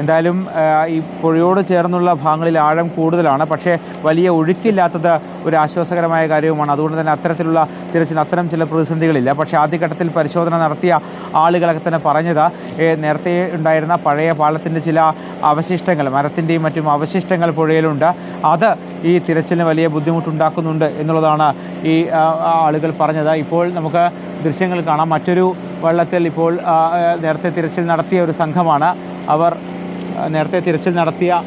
എന്തായാലും ഈ പുഴയോട് ചേർന്നുള്ള ഭാഗങ്ങളിൽ ആഴം കൂടുതലാണ്. പക്ഷേ വലിയ ഒഴുക്കില്ലാത്തത് ഒരു ആശ്വാസകരമായ കാര്യവുമാണ്. അതുകൊണ്ട് തന്നെ അത്തരത്തിലുള്ള തിരച്ചിൽ അത്തരം ചില പ്രതിസന്ധികളില്ല. പക്ഷേ ആദ്യഘട്ടത്തിൽ പരിശോധന നടത്തിയ ആളുകളൊക്കെ തന്നെ പറഞ്ഞത് നേരത്തെ ഉണ്ടായിരുന്ന പഴയ പാലത്തിന്റെ ചില അവശിഷ്ടങ്ങൾ മരത്തിന്റെയും മറ്റും അവശിഷ്ടങ്ങൾ പുഴയിലുണ്ട്. അത് ഈ തിരച്ചിലിന് വലിയ ബുദ്ധിമുട്ടുണ്ടാക്കുന്നുണ്ട് എന്നുള്ളതാണ് ഈ ആളുകൾ പറഞ്ഞത്. ഇപ്പോൾ നമുക്ക് ദൃശ്യങ്ങൾ കാണാം. മറ്റൊരു വെള്ളത്തിൽ ഇപ്പോൾ നേരത്തെ തിരച്ചിൽ നടത്തിയ ഒരു സംഘമാണ് അവർ നേരത്തെ തിരച്ചിൽ നടത്തിയ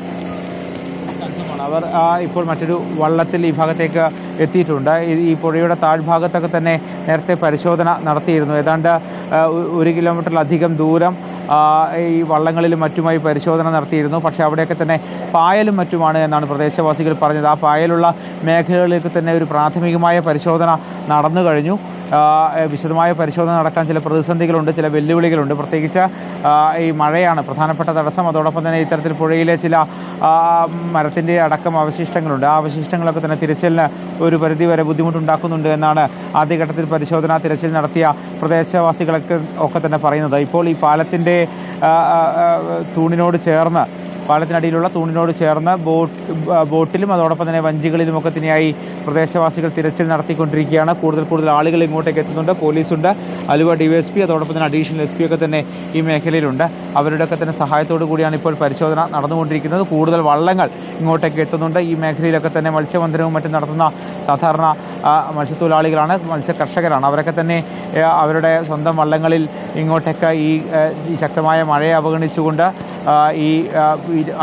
സംഘമാണ് അവർ ഇപ്പോൾ മറ്റൊരു വള്ളത്തിൽ ഈ ഭാഗത്തേക്ക് എത്തിയിട്ടുണ്ട്. ഈ- പുഴയുടെ താഴ്ഭാഗത്തൊക്കെ തന്നെ നേരത്തെ പരിശോധന നടത്തിയിരുന്നു. ഏതാണ്ട് ഒരു കിലോമീറ്ററിലധികം ദൂരം ഈ വള്ളങ്ങളിലും മറ്റുമായി പരിശോധന നടത്തിയിരുന്നു. പക്ഷേ അവിടെയൊക്കെ തന്നെ പായലും മറ്റുമാണ് എന്നാണ് പ്രദേശവാസികൾ പറഞ്ഞത്. ആ പായലുള്ള മേഖലകളിലേക്ക് തന്നെ ഒരു പ്രാഥമികമായ പരിശോധന നടന്നു കഴിഞ്ഞു. വിശദമായ പരിശോധന നടക്കാൻ ചില പ്രതിസന്ധികളുണ്ട് ചില വെല്ലുവിളികളുണ്ട്. പ്രത്യേകിച്ച് ഈ മഴയാണ് പ്രധാനപ്പെട്ട തടസ്സം. അതോടൊപ്പം തന്നെ ഇത്തരത്തിൽ പുഴയിലെ ചില മരത്തിന്റെ അടക്കം അവശിഷ്ടങ്ങളുണ്ട്. ആ അവശിഷ്ടങ്ങളൊക്കെ തന്നെ തിരച്ചിലിന് ഒരു പരിധിവരെ ബുദ്ധിമുട്ടുണ്ടാക്കുന്നുണ്ട് എന്നാണ് ആദ്യഘട്ടത്തിൽ പരിശോധന തിരച്ചിൽ നടത്തിയ പ്രദേശവാസികളൊക്കെ ഒക്കെ തന്നെ പറയുന്നത്. ഇപ്പോൾ ഈ പാലത്തിന്റെ തൂണിനോട് ചേർന്ന് പാലത്തിനടിയിലുള്ള തൂണിനോട് ചേർന്ന് ബോട്ട് ബോട്ടിലും അതോടൊപ്പം തന്നെ വഞ്ചികളിലുമൊക്കെ തന്നെയായി പ്രദേശവാസികൾ തിരച്ചിൽ നടത്തിക്കൊണ്ടിരിക്കുകയാണ്. കൂടുതൽ കൂടുതൽ ആളുകൾ ഇങ്ങോട്ടേക്ക് എത്തുന്നുണ്ട്. പോലീസുണ്ട് ആലുവ ഡിവൈഎസ്പി അതോടൊപ്പം തന്നെ അഡീഷണൽ എസ് പി ഒക്കെ തന്നെ ഈ മേഖലയിലുണ്ട്. അവരുടെയൊക്കെ തന്നെ സഹായത്തോടു കൂടിയാണ് ഇപ്പോൾ പരിശോധന നടന്നുകൊണ്ടിരിക്കുന്നത്. കൂടുതൽ വള്ളങ്ങൾ ഇങ്ങോട്ടേക്ക് എത്തുന്നുണ്ട്. ഈ മേഖലയിലൊക്കെ തന്നെ മത്സ്യബന്ധനവും മറ്റും നടത്തുന്ന സാധാരണ മത്സ്യത്തൊഴിലാളികളാണ് മത്സ്യ കർഷകരാണ് അവരൊക്കെ തന്നെ അവരുടെ സ്വന്തം വള്ളങ്ങളിൽ ഇങ്ങോട്ടേക്ക് ഈ ശക്തമായ മഴയെ അവഗണിച്ചുകൊണ്ട് ഈ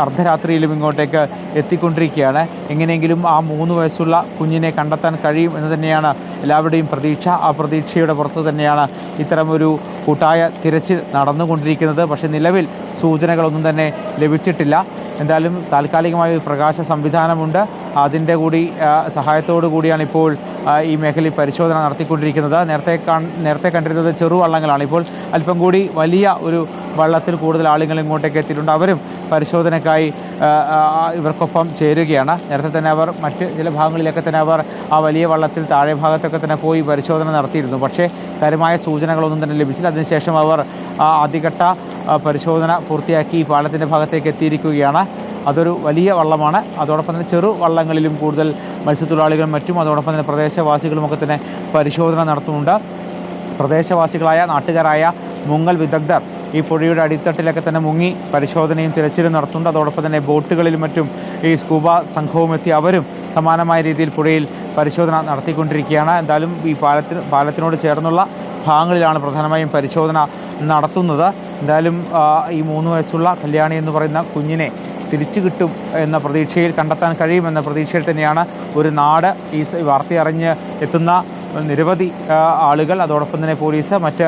അർദ്ധരാത്രിയിലും ഇങ്ങോട്ടേക്ക് എത്തിക്കൊണ്ടിരിക്കുകയാണ്. എങ്ങനെയെങ്കിലും ആ മൂന്ന് വയസ്സുള്ള കുഞ്ഞിനെ കണ്ടെത്താൻ കഴിയും എന്ന് തന്നെയാണ് എല്ലാവരുടെയും പ്രതീക്ഷ. ആ പ്രതീക്ഷയുടെ പുറത്ത് തന്നെയാണ് ഇത്തരമൊരു കൂട്ടായ തിരച്ചിൽ നടന്നുകൊണ്ടിരിക്കുന്നത്. പക്ഷേ നിലവിൽ സൂചനകളൊന്നും തന്നെ ലഭിച്ചിട്ടില്ല. എന്തായാലും താൽക്കാലികമായ ഒരു പ്രകാശ സംവിധാനമുണ്ട്. അതിന്റെ കൂടി സഹായത്തോടു കൂടിയാണ് ഇപ്പോൾ ഈ മേഖലയിൽ പരിശോധന നടത്തിക്കൊണ്ടിരിക്കുന്നത്. നേരത്തെ നേരത്തെ കണ്ടിരുന്നത് ചെറുവള്ളങ്ങളാണ് ഇപ്പോൾ അല്പം കൂടി വലിയ ഒരു വള്ളത്തിൽ കൂടുതൽ ആളുകൾ ഇങ്ങോട്ടേക്ക് എത്തിയിട്ടുണ്ട്. അവരും പരിശോധനയ്ക്കായി ഇവർക്കൊപ്പം ചേരുകയാണ്. നേരത്തെ തന്നെ അവർ മറ്റ് ചില ഭാഗങ്ങളിലൊക്കെ തന്നെ അവർ ആ വലിയ വള്ളത്തിൽ താഴെ ഭാഗത്തൊക്കെ തന്നെ പോയി പരിശോധന നടത്തിയിരുന്നു. പക്ഷേ കാര്യമായ സൂചനകളൊന്നും തന്നെ ലഭിച്ചില്ല. അതിനുശേഷം അവർ ആദ്യഘട്ട പരിശോധന പൂർത്തിയാക്കി പാലത്തിന്റെ ഭാഗത്തേക്ക് എത്തിയിരിക്കുകയാണ്. അതൊരു വലിയ വള്ളമാണ്. അതോടൊപ്പം തന്നെ ചെറു വള്ളങ്ങളിലും കൂടുതൽ മത്സ്യത്തൊഴിലാളികളും മറ്റും അതോടൊപ്പം തന്നെ പ്രദേശവാസികളുമൊക്കെ തന്നെ പരിശോധന നടത്തുന്നുണ്ട്. പ്രദേശവാസികളായ നാട്ടുകാരായ മുങ്ങൽ വിദഗ്ധർ ഈ പുഴയുടെ അടിത്തട്ടിലൊക്കെ തന്നെ മുങ്ങി പരിശോധനയും തിരച്ചിലും നടത്തുന്നുണ്ട്. അതോടൊപ്പം തന്നെ ബോട്ടുകളിലും മറ്റും ഈ സ്കൂബ സംഘവും എത്തി അവരും സമാനമായ രീതിയിൽ പുഴയിൽ പരിശോധന നടത്തിക്കൊണ്ടിരിക്കുകയാണ്. എന്തായാലും ഈ പാലത്തിന് പാലത്തിനോട് ചേർന്നുള്ള ഭാഗങ്ങളിലാണ് പ്രധാനമായും പരിശോധന നടത്തുന്നത്. എന്തായാലും ഈ മൂന്ന് വയസ്സുള്ള കല്യാണി എന്ന് പറയുന്ന കുഞ്ഞിനെ തിരിച്ചു കിട്ടും എന്ന പ്രതീക്ഷയിൽ കണ്ടെത്താൻ കഴിയുമെന്ന പ്രതീക്ഷയിൽ തന്നെയാണ് ഒരു നാട് ഈ വാർത്തയറിഞ്ഞ് എത്തുന്ന നിരവധി ആളുകൾ. അതോടൊപ്പം തന്നെ പോലീസ് മറ്റ്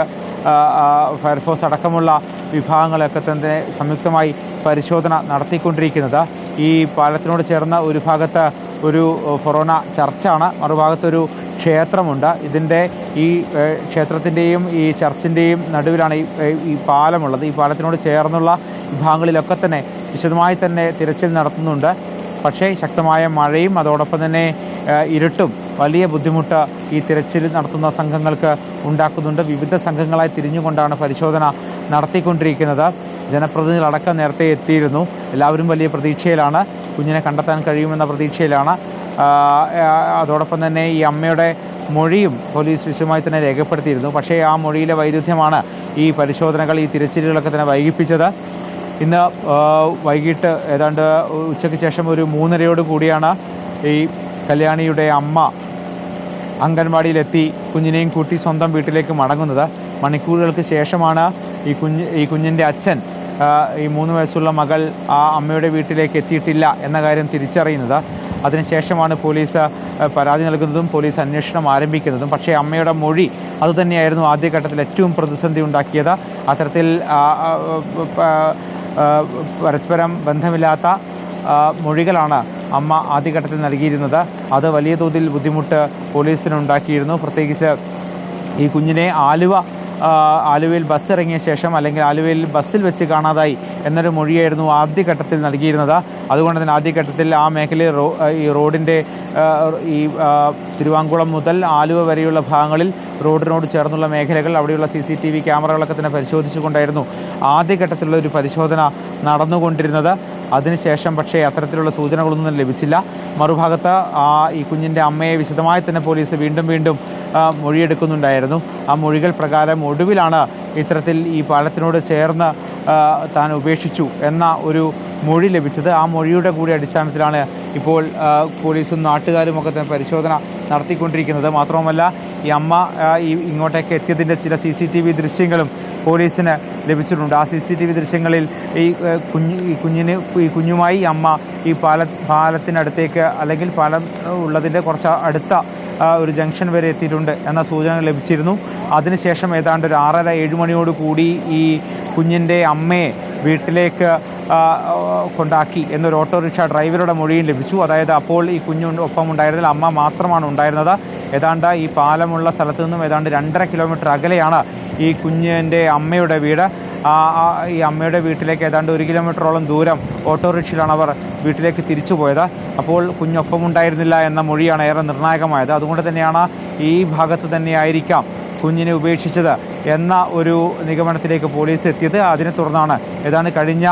ഫയർഫോഴ്സ് അടക്കമുള്ള വിഭാഗങ്ങളൊക്കെ തന്നെ സംയുക്തമായി പരിശോധന നടത്തിക്കൊണ്ടിരിക്കുന്നത്. ഈ പാലത്തിനോട് ചേർന്ന ഒരു ഭാഗത്ത് ഒരു ഫൊറോണ ചർച്ചാണ്. മറുഭാഗത്തൊരു ക്ഷേത്രമുണ്ട്. ഇതിന്റെ ഈ ക്ഷേത്രത്തിന്റെയും ഈ ചർച്ചിന്റെയും നടുവിലാണ് ഈ പാലമുള്ളത്. ഈ പാലത്തിനോട് ചേർന്നുള്ള വിഭാഗങ്ങളിലൊക്കെ തന്നെ വിശദമായി തന്നെ തിരച്ചിൽ നടത്തുന്നുണ്ട്. പക്ഷേ ശക്തമായ മഴയും അതോടൊപ്പം തന്നെ ഇരുട്ടും വലിയ ബുദ്ധിമുട്ട് ഈ തിരച്ചിൽ നടത്തുന്ന സംഘങ്ങൾക്ക് ഉണ്ടാക്കുന്നുണ്ട്. വിവിധ സംഘങ്ങളായി തിരിഞ്ഞുകൊണ്ടാണ് പരിശോധന നടത്തിക്കൊണ്ടിരിക്കുന്നത്. ജനപ്രതിനിധികളടക്കം നേരത്തെ എത്തിയിരുന്നു. എല്ലാവരും വലിയ പ്രതീക്ഷയിലാണ്. കുഞ്ഞിനെ കണ്ടെത്താൻ കഴിയുമെന്ന പ്രതീക്ഷയിലാണ്. അതോടൊപ്പം തന്നെ ഈ അമ്മയുടെ മൊഴിയും പോലീസ് വിശദമായി തന്നെ രേഖപ്പെടുത്തിയിരുന്നു. പക്ഷേ ആ മൊഴിയിലെ വൈരുദ്ധ്യമാണ് ഈ പരിശോധനകൾ ഈ തിരച്ചിലുകളൊക്കെ തന്നെ വൈകിപ്പിച്ചത്. ഇന്ന് വൈകിട്ട് ഏതാണ്ട് ഉച്ചയ്ക്ക് ശേഷം ഒരു മൂന്നരയോട് കൂടിയാണ് ഈ കല്യാണിയുടെ അമ്മ അംഗൻവാടിയിലെത്തി കുഞ്ഞിനെയും കൂട്ടി സ്വന്തം വീട്ടിലേക്ക് മടങ്ങുന്നത്. മണിക്കൂറുകൾക്ക് ശേഷമാണ് ഈ കുഞ്ഞ് ഈ കുഞ്ഞിന്റെ അച്ഛൻ ഈ മൂന്ന് വയസ്സുള്ള മകൾ ആ അമ്മയുടെ വീട്ടിലേക്ക് എത്തിയിട്ടില്ല എന്ന കാര്യം തിരിച്ചറിയുന്നത്. അതിനുശേഷമാണ് പോലീസ് പരാതി നൽകുന്നതും പോലീസ് അന്വേഷണം ആരംഭിക്കുന്നതും. പക്ഷേ അമ്മയുടെ മൊഴി അതുതന്നെയായിരുന്നു ആദ്യഘട്ടത്തിൽ ഏറ്റവും പ്രതിസന്ധി ഉണ്ടാക്കിയത്. അത്തരത്തിൽ പരസ്പരം ബന്ധമില്ലാത്ത മൊഴികളാണ് അമ്മ ആദ്യഘട്ടത്തിൽ നൽകിയിരുന്നത്. അത് വലിയ തോതിൽ ബുദ്ധിമുട്ട് പോലീസിനുണ്ടാക്കിയിരുന്നു. പ്രത്യേകിച്ച് ഈ കുഞ്ഞിനെ ആലുവ ആലുവയിൽ ബസ് ഇറങ്ങിയ ശേഷം അല്ലെങ്കിൽ ആലുവയിൽ ബസ്സിൽ വെച്ച് കാണാതായി എന്നൊരു മൊഴിയായിരുന്നു ആദ്യഘട്ടത്തിൽ നൽകിയിരുന്നത്. അതുകൊണ്ട് തന്നെ ആദ്യഘട്ടത്തിൽ ആ മേഖലയിൽ റോ ഈ റോഡിന്റെ ഈ തിരുവാങ്കുളം മുതൽ ആലുവ വരെയുള്ള ഭാഗങ്ങളിൽ റോഡിനോട് ചേർന്നുള്ള മേഖലകൾ അവിടെയുള്ള സി സി ടി വി ക്യാമറകളൊക്കെ തന്നെ പരിശോധിച്ചുകൊണ്ടായിരുന്നു ആദ്യഘട്ടത്തിലുള്ള ഒരു പരിശോധന നടന്നുകൊണ്ടിരുന്നത്. അതിനുശേഷം പക്ഷേ അത്തരത്തിലുള്ള സൂചനകളൊന്നും ലഭിച്ചില്ല. മറുഭാഗത്ത് ആ ഈ കുഞ്ഞിന്റെ അമ്മയെ വിശദമായി തന്നെ പോലീസ് വീണ്ടും വീണ്ടും മൊഴിയെടുക്കുന്നുണ്ടായിരുന്നു. ആ മൊഴികൾ പ്രകാരം ഒടുവിലാണ് ഇത്തരത്തിൽ ഈ പാലത്തിനോട് ചേർന്ന് താൻ ഉപേക്ഷിച്ചു എന്ന ഒരു മൊഴി ലഭിച്ചത്. ആ മൊഴിയുടെ കൂടി അടിസ്ഥാനത്തിലാണ് ഇപ്പോൾ പോലീസും നാട്ടുകാരും ഒക്കെ തന്നെ പരിശോധന നടത്തിക്കൊണ്ടിരിക്കുന്നത്. മാത്രവുമല്ല ഈ അമ്മ ഈ ഇങ്ങോട്ടേക്ക് എത്തിയതിന്റെ ചില സി സി ടി വി ദൃശ്യങ്ങളും പോലീസിന് ലഭിച്ചിട്ടുണ്ട്. ആ സി സി ടി വി ദൃശ്യങ്ങളിൽ ഈ കുഞ്ഞ് ഈ കുഞ്ഞിന് ഈ കുഞ്ഞുമായി അമ്മ ഈ പാല പാലത്തിനടുത്തേക്ക് അല്ലെങ്കിൽ പാലം ഉള്ളതിന്റെ കുറച്ച് അടുത്ത ഒരു ജംഗ്ഷൻ വരെ എത്തിയിട്ടുണ്ട് എന്ന സൂചന ലഭിച്ചിരുന്നു. അതിനുശേഷം ഏതാണ്ട് ഒരു ആറര ഏഴ് മണിയോട് കൂടി ഈ കുഞ്ഞിന്റെ അമ്മയെ വീട്ടിലേക്ക് കൊണ്ടാക്കി എന്നൊരു ഓട്ടോറിക്ഷ ഡ്രൈവറുടെ മൊഴിയും ലഭിച്ചു. അതായത് അപ്പോൾ ഈ കുഞ്ഞു ഒപ്പം ഉണ്ടായിരുന്നതിൽ അമ്മ മാത്രമാണ് ഉണ്ടായിരുന്നത്. ഏതാണ്ട് ഈ പാലമുള്ള സ്ഥലത്തു നിന്നും ഏതാണ്ട് രണ്ടര കിലോമീറ്റർ അകലെയാണ് ഈ കുഞ്ഞിന്റെ അമ്മയുടെ വീട്. ഈ അമ്മയുടെ വീട്ടിലേക്ക് ഏതാണ്ട് ഒരു കിലോമീറ്ററോളം ദൂരം ഓട്ടോറിക്ഷയിലാണ് അവർ വീട്ടിലേക്ക് തിരിച്ചു പോയത്. അപ്പോൾ കുഞ്ഞൊപ്പം ഉണ്ടായിരുന്നില്ല എന്ന മൊഴിയാണ് ഏറെ നിർണായകമായത്. അതുകൊണ്ട് തന്നെയാണ് ഈ ഭാഗത്ത് തന്നെയായിരിക്കാം കുഞ്ഞിനെ ഉപേക്ഷിച്ചത് എന്ന ഒരു നിഗമനത്തിലേക്ക് പോലീസ് എത്തിയത്. അതിനെ തുടർന്നാണ് ഏതാണ്ട് കഴിഞ്ഞ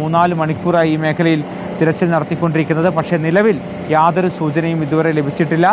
മൂന്നാൽ മണിക്കൂറായി ഈ മേഖലയിൽ തിരച്ചിൽ നടത്തിക്കൊണ്ടിരിക്കുന്നത്. പക്ഷേ നിലവിൽ യാതൊരു സൂചനയും ഇതുവരെ ലഭിച്ചിട്ടില്ല.